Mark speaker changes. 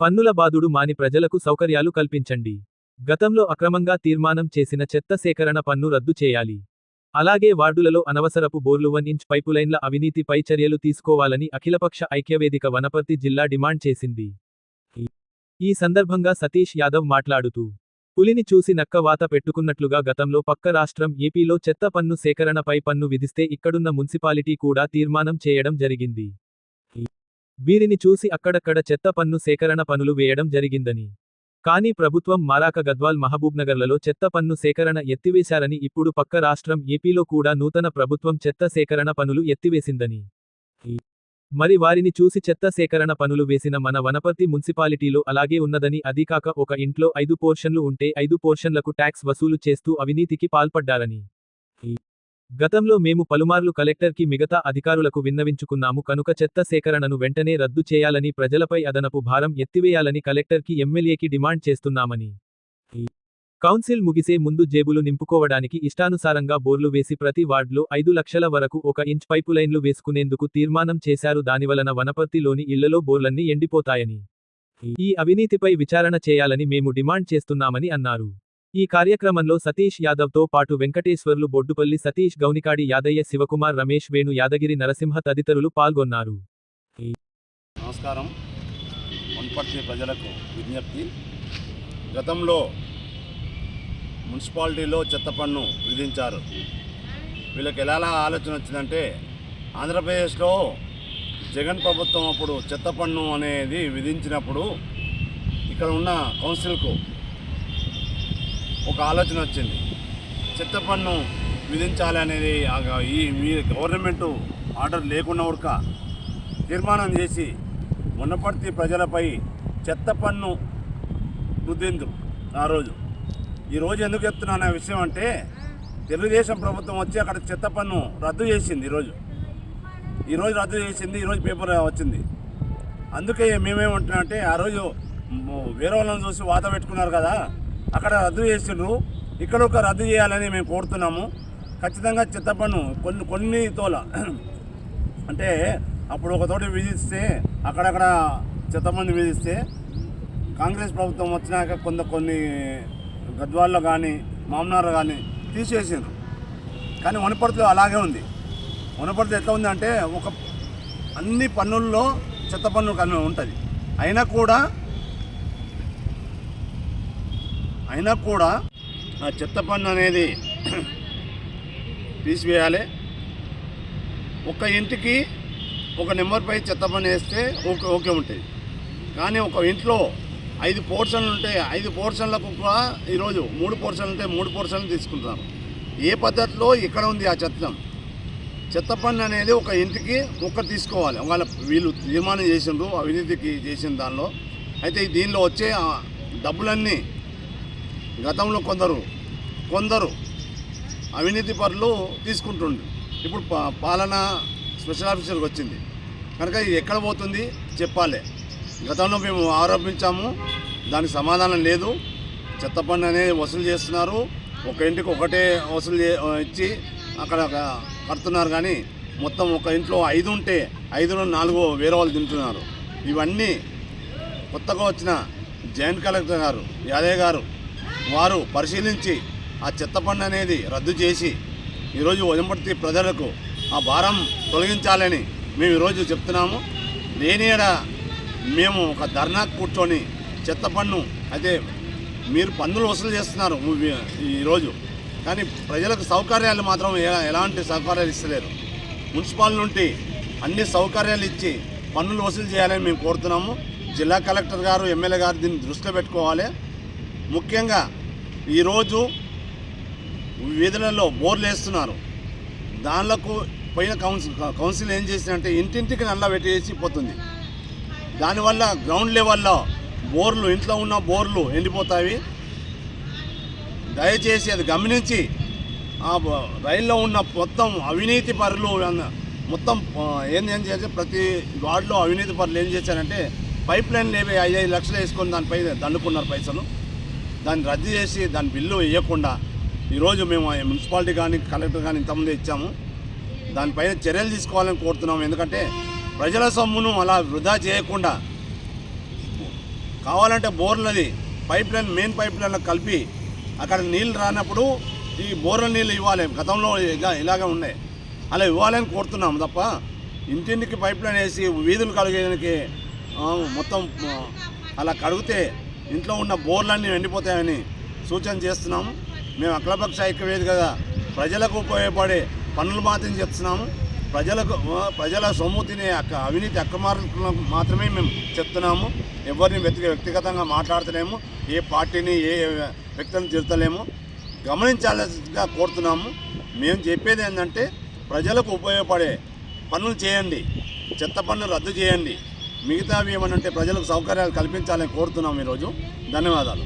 Speaker 1: పన్నుల బాదుడు మాని ప్రజలకు సౌకర్యాలు కల్పించండి. గతంలో అక్రమంగా తీర్మానం చేసిన చెత్త సేకరణ పన్ను రద్దు చేయాలి. అలాగే వార్డులలో అనవసరపు బోర్లు వన్ ఇంచ్ పైపులైన్ల అవినీతిపై చర్యలు తీసుకోవాలని అఖిలపక్ష ఐక్యవేదిక వనపర్తి జిల్లా డిమాండ్ చేసింది. ఈ సందర్భంగా సతీష్ యాదవ్ మాట్లాడుతూ పులిని చూసి నక్క వాత పెట్టుకున్నట్లుగా గతంలో పక్క రాష్ట్రం ఏపీలో చెత్త పన్ను సేకరణపై పన్ను విధిస్తే ఇక్కడున్న మున్సిపాలిటీ కూడా తీర్మానం చేయడం జరిగింది. వీరిని చూసి అక్కడక్కడ చెత్త పన్ను సేకరణ పనులు వేయడం జరిగిందని. కానీ ప్రభుత్వం మారాక గద్వాల్ మహబూబ్నగర్లలో చెత్త పన్ను సేకరణ ఎత్తివేశారని ఇప్పుడు పక్క రాష్ట్రం ఏపీలో కూడా నూతన ప్రభుత్వం చెత్త సేకరణ పనులు ఎత్తివేసిందని. మరి వారిని చూసి చెత్త సేకరణ పనులు వేసిన మన వనపర్తి మున్సిపాలిటీలో అలాగే ఉన్నదని అదీకాక ఒక ఇంట్లో ఐదు పోర్షన్లు ఉంటే ఐదు పోర్షన్లకు ట్యాక్స్ వసూలు చేస్తూ అవినీతికి పాల్పడ్డారని. గతంలో మేము పలుమార్లు కలెక్టర్కి మిగతా అధికారులకు విన్నవించుకున్నాము కనుక చెత్త సేకరణను వెంటనే రద్దు చేయాలని ప్రజలపై అదనపు భారం ఎత్తివేయాలని కలెక్టర్కి ఎమ్మెల్యేకి డిమాండ్ చేస్తున్నామని. కౌన్సిల్ ముగిసే ముందు జేబులు నింపుకోవడానికి ఇష్టానుసారంగా బోర్లు వేసి ప్రతి వార్డులో ఐదు లక్షల వరకు ఒక ఇంచ్ పైపులైన్లు వేసుకునేందుకు తీర్మానం చేశారు. దానివలన వనపర్తిలోని ఇళ్ళలో బోర్లన్నీ ఎండిపోతాయని ఈ అవినీతిపై విచారణ చేయాలని మేము డిమాండ్ చేస్తున్నామని అన్నారు. ఈ కార్యక్రమంలో సతీష్ యాదవ్తో పాటు వెంకటేశ్వర్లు బొడ్డుపల్లి సతీష్ గౌనికాడి యాదయ్య శివకుమార్ రమేష్ వేణు యాదగిరి నరసింహ తదితరులు పాల్గొన్నారు.
Speaker 2: నమస్కారం. వనపర్తి ప్రజలకు విజ్ఞప్తి. గతంలో మున్సిపాలిటీలో చెత్త పన్ను విధించారు. వీళ్ళకి ఎలా ఆలోచన వచ్చిందంటే ఆంధ్రప్రదేశ్లో జగన్ ప్రభుత్వం అప్పుడు చెత్త పన్ను అనేది విధించినప్పుడు ఇక్కడ ఉన్న కౌన్సిల్కు ఒక ఆలోచన వచ్చింది. చెత్త పన్ను విధించాలి అనేది ఈ మీ గవర్నమెంట్ ఆర్డర్ లేకుండా ఉడక తీర్మానం చేసి మునపర్తి ప్రజలపై చెత్త పన్ను రుద్దిందు ఆ రోజు. ఈరోజు ఎందుకు చెప్తున్నాను ఆ విషయం అంటే తెలుగుదేశం ప్రభుత్వం వచ్చి అక్కడ చెత్త పన్ను రద్దు చేసింది ఈరోజు ఈరోజు రద్దు చేసింది ఈరోజు పేపర్ వచ్చింది. అందుకే మేమేమంటున్నాం అంటే ఆ రోజు వేరే వాళ్ళని చూసి వాత పెట్టుకున్నారు కదా. అక్కడ రద్దు చేసిండ్రు. ఇక్కడ ఒక రద్దు చేయాలని మేము కోరుతున్నాము. ఖచ్చితంగా చెత్త పన్ను కొన్ని కొన్ని తోల అంటే అప్పుడు ఒక తోటి విధిస్తే అక్కడక్కడ చెత్త పన్ను విధిస్తే కాంగ్రెస్ ప్రభుత్వం వచ్చినాక కొంత కొన్ని గద్వాల్లో కానీ మామనార్ కానీ తీసేసారు కానీ వనపర్తిలో అలాగే ఉంది. వనపర్తి ఎట్లా ఉంది అంటే ఒక అన్ని పన్నుల్లో చెత్త పన్ను కానీ ఉంటుంది. అయినా కూడా అయినా కూడా ఆ చెత్త పన్ను అనేది తీసివేయాలి. ఒక ఇంటికి ఒక నెంబర్పై చెత్త పన్ను వేస్తే ఓకే ఓకే ఉంటుంది. కానీ ఒక ఇంట్లో ఐదు పోర్షన్లు ఉంటే ఐదు పోర్షన్లకు కూడా ఈరోజు మూడు పోర్షన్లు ఉంటే మూడు పోర్షన్లు తీసుకుంటారు ఏ పద్ధతిలో ఇక్కడ ఉంది ఆ చెత్తం? చెత్త పన్ను అనేది ఒక ఇంటికి ఒక్కరు తీసుకోవాలి. వాళ్ళ వీళ్ళు తీర్మానం చేసిండ్రు అవినీతికి చేసిన దానిలో. అయితే దీనిలో వచ్చే డబ్బులన్నీ గతంలో కొందరు కొందరు అవినీతి పరులు తీసుకుంటుండ్రు. ఇప్పుడు పాలన స్పెషల్ ఆఫీసర్కి వచ్చింది. కనుక ఇది ఎక్కడ పోతుంది? చెప్పాలి. గతంలో మేము ఆరోపించాము. దానికి సమాధానం లేదు. చెత్త పన్ను అనేది వసూలు చేస్తున్నారు. ఒక ఇంటికి ఒకటే వసూలు చే ఇచ్చి అక్కడ కడుతున్నారు కానీ మొత్తం ఒక ఇంట్లో ఐదు ఉంటే ఐదులో నాలుగు వేరే వాళ్ళు తింటున్నారు. ఇవన్నీ కొత్తగా వచ్చిన జాయింట్ కలెక్టర్ గారు యాదయ్య గారు వారు పరిశీలించి ఆ చెత్త పన్ను అనేది రద్దు చేసి ఈరోజు వజంపర్తి ప్రజలకు ఆ భారం తొలగించాలని మేము ఈరోజు చెప్తున్నాము. లేని మేము ఒక ధర్నా కూర్చొని చెత్త పన్ను అయితే మీరు పన్నులు వసూలు చేస్తున్నారు ఈరోజు. కానీ ప్రజలకు సౌకర్యాలు మాత్రం ఎలాంటి సౌకర్యాలు ఇస్తలేరు. మున్సిపాల్ నుండి అన్ని సౌకర్యాలు ఇచ్చి పన్నులు వసూలు చేయాలని మేము కోరుతున్నాము. జిల్లా కలెక్టర్ గారు ఎమ్మెల్యే గారు దీన్ని దృష్టిలో పెట్టుకోవాలి. ముఖ్యంగా ఈరోజు వీధులలో బోర్లు వేస్తున్నారు దానిలకు పోయిన కౌన్సిల్ కౌన్సిల్ ఏం చేసిందంటే ఇంటింటికి నల్ల పెట్టేసి పోతుంది. దానివల్ల గ్రౌండ్ లెవెల్లో బోర్లు ఇంట్లో ఉన్న బోర్లు ఎండిపోతాయి. దయచేసి అది గమనించి ఆ రైల్లో ఉన్న మొత్తం అవినీతి పరులు మొత్తం ఏం ఏం చేస్తే ప్రతి వార్డులో అవినీతి పరులు ఏం చేశారంటే పైప్ లైన్ ఏవి ఐదు ఐదు లక్షలు వేసుకొని దానిపై దండుకున్నారు పైసలు. దాన్ని రద్దు చేసి దాని బిల్లు వేయకుండా ఈరోజు మేము ఆ మున్సిపాలిటీ కానీ కలెక్టర్ కానీ ఇంతమంది ఇచ్చాము. దానిపైన చర్యలు తీసుకోవాలని కోరుతున్నాము. ఎందుకంటే ప్రజల సొమ్మును అలా వృధా చేయకుండా కావాలంటే బోర్లది పైప్ లైన్ మెయిన్ పైప్ లైన్లో కలిపి అక్కడ నీళ్ళు రానప్పుడు ఈ బోర్ల నీళ్ళు ఇవ్వాలి. గతంలో ఇలాగే ఉన్నాయి. అలా ఇవ్వాలని కోరుతున్నాము తప్ప ఇంటింటికి పైప్ లైన్ వేసి వీధులు కడిగేదానికి మొత్తం అలా కడిగితే ఇంట్లో ఉన్న బోర్లన్నీ ఎండిపోతాయని సూచన చేస్తున్నాము మేము అఖిలపక్ష ఐక్యవేదికగా ప్రజలకు ఉపయోగపడే పనులు మాత్రం చెప్తున్నాము. ప్రజలకు ప్రజల సొమ్ము తినే అక్క అవినీతి అక్రమార్కులకు మాత్రమే మేము చెప్తున్నాము. ఎవరిని వ్యక్తి వ్యక్తిగతంగా మాట్లాడతలేము. ఏ పార్టీని ఏ వ్యక్తిని తిడతలేము. గమనించాల్సిగా కోరుతున్నాము. మేము చెప్పేది ఏంటంటే ప్రజలకు ఉపయోగపడే పనులు చేయండి. చెత్త పనులు రద్దు చేయండి. మిగతావి ఏమనంటే ప్రజలకు సౌకర్యాలు కల్పించాలని కోరుతున్నాం ఈరోజు. ధన్యవాదాలు.